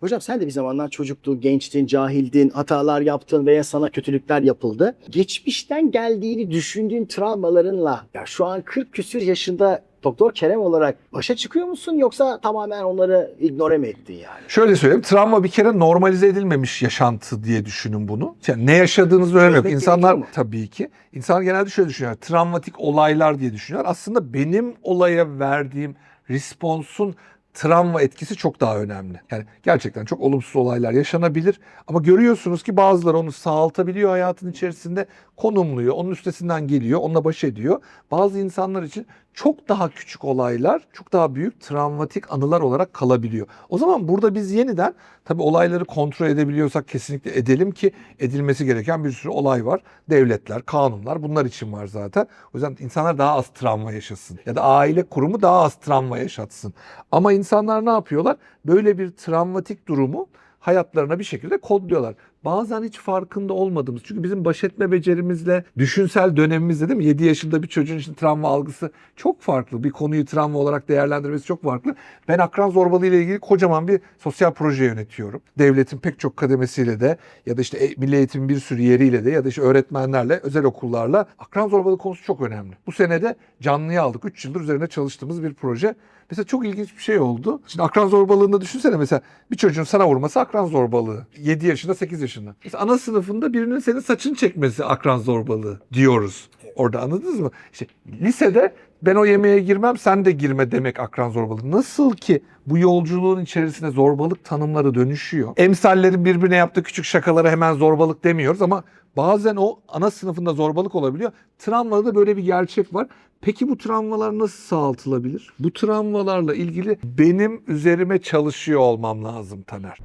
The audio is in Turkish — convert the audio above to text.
Hocam sen de bir zamanlar çocuktun, gençtin, cahildin, hatalar yaptın veya sana kötülükler yapıldı. Geçmişten geldiğini düşündüğün travmalarınla ya şu an 40 küsür yaşında Doktor Kerem olarak başa çıkıyor musun yoksa tamamen onları ignore mi ettin yani? Şöyle söyleyeyim. Travma bir kere normalize edilmemiş yaşantı diye düşünün bunu. Yani ne yaşadığınızı önemi yok. İnsanlar tabii ki. İnsanlar genelde şöyle düşünüyor. Travmatik olaylar diye düşünüyorlar. Aslında benim olaya verdiğim responsun travma etkisi çok daha önemli. Yani gerçekten çok olumsuz olaylar yaşanabilir ama görüyorsunuz ki bazıları onu sağaltabiliyor hayatın içerisinde, konumluyor, onun üstesinden geliyor, onunla baş ediyor. Bazı insanlar için çok daha küçük olaylar, çok daha büyük travmatik anılar olarak kalabiliyor. O zaman burada biz yeniden tabii olayları kontrol edebiliyorsak kesinlikle edelim ki edilmesi gereken bir sürü olay var. Devletler, kanunlar bunlar için var zaten. O yüzden insanlar daha az travma yaşasın ya da aile kurumu daha az travma yaşatsın. Ama insanlar ne yapıyorlar? Böyle bir travmatik durumu hayatlarına bir şekilde kodluyorlar. Bazen hiç farkında olmadığımız. Çünkü bizim baş etme becerimizle, düşünsel dönemimizle değil mi? 7 yaşında bir çocuğun için travma algısı çok farklı. Bir konuyu travma olarak değerlendirmesi çok farklı. Ben akran zorbalığı ile ilgili kocaman bir sosyal proje yönetiyorum. Devletin pek çok kademesiyle de ya da işte e- milli eğitimin bir sürü yeriyle de ya da işte öğretmenlerle, özel okullarla akran zorbalığı konusu çok önemli. Bu senede canlıya aldık. 3 yıldır üzerine çalıştığımız bir proje. Mesela çok ilginç bir şey oldu. Şimdi akran zorbalığında düşünsene mesela bir çocuğun sana vurması akran zorbalığı. 7 yaşında 8 yaşında. Mesela ana sınıfında birinin senin saçını çekmesi akran zorbalığı diyoruz. Orada anladınız mı? İşte lisede ben o yemeğe girmem sen de girme demek akran zorbalığı. Nasıl ki bu yolculuğun içerisinde zorbalık tanımları dönüşüyor. Emsallerin birbirine yaptığı küçük şakalara hemen zorbalık demiyoruz ama bazen o ana sınıfında zorbalık olabiliyor. Travmada da böyle bir gerçek var. Peki bu travmalar nasıl sağaltılabilir? Bu travmalarla ilgili benim üzerime çalışıyor olmam lazım Taner.